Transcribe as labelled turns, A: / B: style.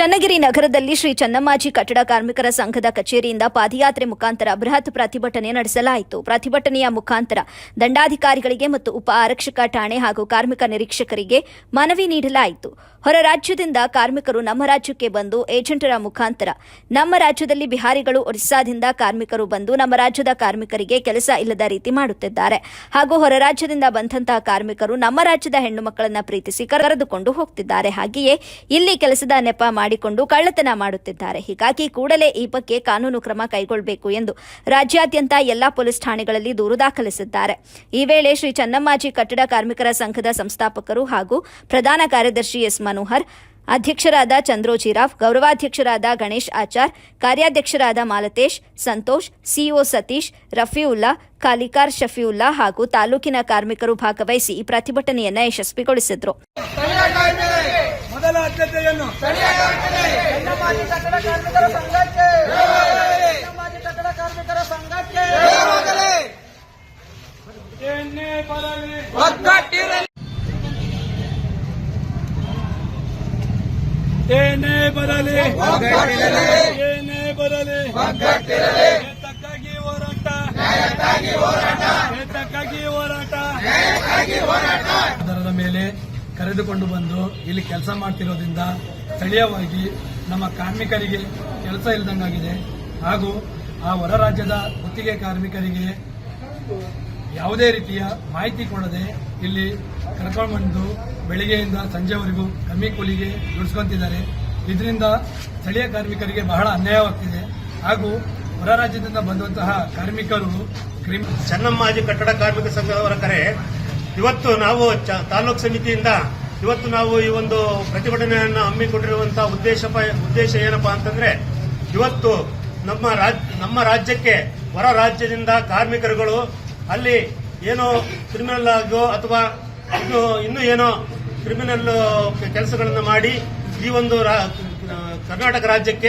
A: ಚನ್ನಗಿರಿ ನಗರದಲ್ಲಿ ಶ್ರೀ ಚನ್ನಮ್ಮಾಜಿ ಕಟ್ಟಡ ಕಾರ್ಮಿಕರ ಸಂಘದ ಕಚೇರಿಯಿಂದ ಪಾದಯಾತ್ರೆ ಮುಖಾಂತರ ಬೃಹತ್ ಪ್ರತಿಭಟನೆ ನಡೆಸಲಾಯಿತು. ಪ್ರತಿಭಟನೆಯ ಮುಖಾಂತರ ದಂಡಾಧಿಕಾರಿಗಳಿಗೆ ಮತ್ತು ಉಪ ಆರಕ್ಷಕ ಠಾಣೆ ಹಾಗೂ ಕಾರ್ಮಿಕ ನಿರೀಕ್ಷಕರಿಗೆ ಮನವಿ ನೀಡಲಾಯಿತು. ಹೊರ ರಾಜ್ಯದಿಂದ ಕಾರ್ಮಿಕರು ನಮ್ಮ ರಾಜ್ಯಕ್ಕೆ ಬಂದು ಏಜೆಂಟರ ಮುಖಾಂತರ ನಮ್ಮ ರಾಜ್ಯದಲ್ಲಿ ಬಿಹಾರಿಗಳು ಒರಿಸ್ಸಾದಿಂದ ಕಾರ್ಮಿಕರು ಬಂದು ನಮ್ಮ ರಾಜ್ಯದ ಕಾರ್ಮಿಕರಿಗೆ ಕೆಲಸ ಇಲ್ಲದ ರೀತಿ ಮಾಡುತ್ತಿದ್ದಾರೆ. ಹಾಗೂ ಹೊರ ರಾಜ್ಯದಿಂದ ಬಂದಂತಹ ಕಾರ್ಮಿಕರು ನಮ್ಮ ರಾಜ್ಯದ ಹೆಣ್ಣು ಮಕ್ಕಳನ್ನ ಪ್ರೀತಿಸಿ ಕರೆದುಕೊಂಡು ಹೋಗ್ತಿದ್ದಾರೆ. ಹಾಗೆಯೇ ಇಲ್ಲಿ ಕೆಲಸದ ನೆಪ ಮಾಡಿಕೊಂಡು ಕಳ್ಳತನ ಮಾಡುತ್ತಿದ್ದಾರೆ. ಹೀಗಾಗಿ ಕೂಡಲೇ ಈ ಬಗ್ಗೆ ಕಾನೂನು ಕ್ರಮ ಕೈಗೊಳ್ಳಬೇಕು ಎಂದು ರಾಜ್ಯಾದ್ಯಂತ ಎಲ್ಲಾ ಪೊಲೀಸ್ ಠಾಣೆಗಳಲ್ಲಿ ದೂರು ದಾಖಲಿಸಿದ್ದಾರೆ. ಈ ವೇಳೆ ಶ್ರೀ ಚನ್ನಮ್ಮಾಜಿ ಕಟ್ಟಡ ಕಾರ್ಮಿಕರ ಸಂಘದ ಸಂಸ್ಥಾಪಕರು ಹಾಗೂ ಪ್ರಧಾನ ಕಾರ್ಯದರ್ಶಿ ಎಸ್ ಮನೋಹರ್, ಅಧ್ಯಕ್ಷರಾದ ಚಂದ್ರೋಜಿರಾವ್, ಗೌರವಾಧ್ಯಕ್ಷರಾದ ಗಣೇಶ್ ಆಚಾರ್, ಕಾರ್ಯಾಧ್ಯಕ್ಷರಾದ ಮಾಲತೇಶ್, ಸಂತೋಷ್, ಸಿಇಒ ಸತೀಶ್ ರಫಿಯುಲ್ಲಾ ಕಾಲಿಕಾರ್ ಶಫಿಯುಲ್ಲಾ ಹಾಗೂ ತಾಲೂಕಿನ ಕಾರ್ಮಿಕರು ಭಾಗವಹಿಸಿ ಈ ಪ್ರತಿಭಟನೆಯನ್ನು ಯಶಸ್ವಿಗೊಳಿಸಿದ್ರು.
B: ಮೊದಲ ಆದ್ಯತೆಯನ್ನು
C: ಮಾಜಿ ಕಟ್ಟಡ ಕಾರ್ಮಿಕರ ಸಂಘಕ್ಕೆ ಮಾಜಿ ಕಟ್ಟಡ ಕಾರ್ಮಿಕರ ಸಂಘಕ್ಕೆ
B: ಏನೇ ಬರಲಿ ಏನೇ ಬರಲಿ ತಕ್ಕಾಗಿ ಹೋರಾಟ. ಏತಕ್ಕಾಗಿ ಹೋರಾಟ. ಆಧಾರದ ಮೇಲೆ ಕರೆದುಕೊಂಡು ಬಂದು ಇಲ್ಲಿ ಕೆಲಸ ಮಾಡ್ತಿರೋದ್ರಿಂದ ಸ್ಥಳೀಯವಾಗಿ ನಮ್ಮ ಕಾರ್ಮಿಕರಿಗೆ ಕೆಲಸ ಇಲ್ಲದಂಗಾಗಿದೆ ಹಾಗೂ ಆ ಹೊರ ರಾಜ್ಯದ ಗುತ್ತಿಗೆ ಕಾರ್ಮಿಕರಿಗೆ ಯಾವುದೇ ರೀತಿಯ ಮಾಹಿತಿ ಕೊಡದೆ ಇಲ್ಲಿ ಕರ್ಕೊಂಡು ಬಂದು ಬೆಳಿಗ್ಗೆಯಿಂದ ಸಂಜೆವರೆಗೂ ಕಮ್ಮಿ ಕೂಲಿಗೆ ದುಡಿಸ್ಕೊಂತಿದ್ದಾರೆ. ಇದರಿಂದ ಸ್ಥಳೀಯ ಕಾರ್ಮಿಕರಿಗೆ ಬಹಳ ಅನ್ಯಾಯವಾಗ್ತಿದೆ. ಹಾಗೂ ಹೊರ ರಾಜ್ಯದಿಂದ ಬಂದಂತಹ ಕಾರ್ಮಿಕರು ಕ್ರಿಮ್
D: ಚೆನ್ನಮ್ಮಾಜಿ ಕಟ್ಟಡ ಕಾರ್ಮಿಕ ಸಂಘದವರ ಕರೆ ಇವತ್ತು ನಾವು ತಾಲೂಕ್ ಸಮಿತಿಯಿಂದ ಇವತ್ತು ನಾವು ಈ ಒಂದು ಪ್ರತಿಭಟನೆಯನ್ನು ಹಮ್ಮಿಕೊಂಡಿರುವಂತಹ ಉದ್ದೇಶ ಉದ್ದೇಶ ಏನಪ್ಪಾ ಅಂತಂದ್ರೆ ಇವತ್ತು ನಮ್ಮ ನಮ್ಮ ರಾಜ್ಯಕ್ಕೆ ಹೊರ ರಾಜ್ಯದಿಂದ ಕಾರ್ಮಿಕರುಗಳು ಅಲ್ಲಿ ಏನೋ ಕ್ರಿಮಿನಲ್ ಆಗೋ ಅಥವಾ ಇನ್ನು, ಇನ್ನೂ ಏನೋ ಕ್ರಿಮಿನಲ್ ಕೆಲಸಗಳನ್ನು ಮಾಡಿ ಈ ಒಂದು ಕರ್ನಾಟಕ ರಾಜ್ಯಕ್ಕೆ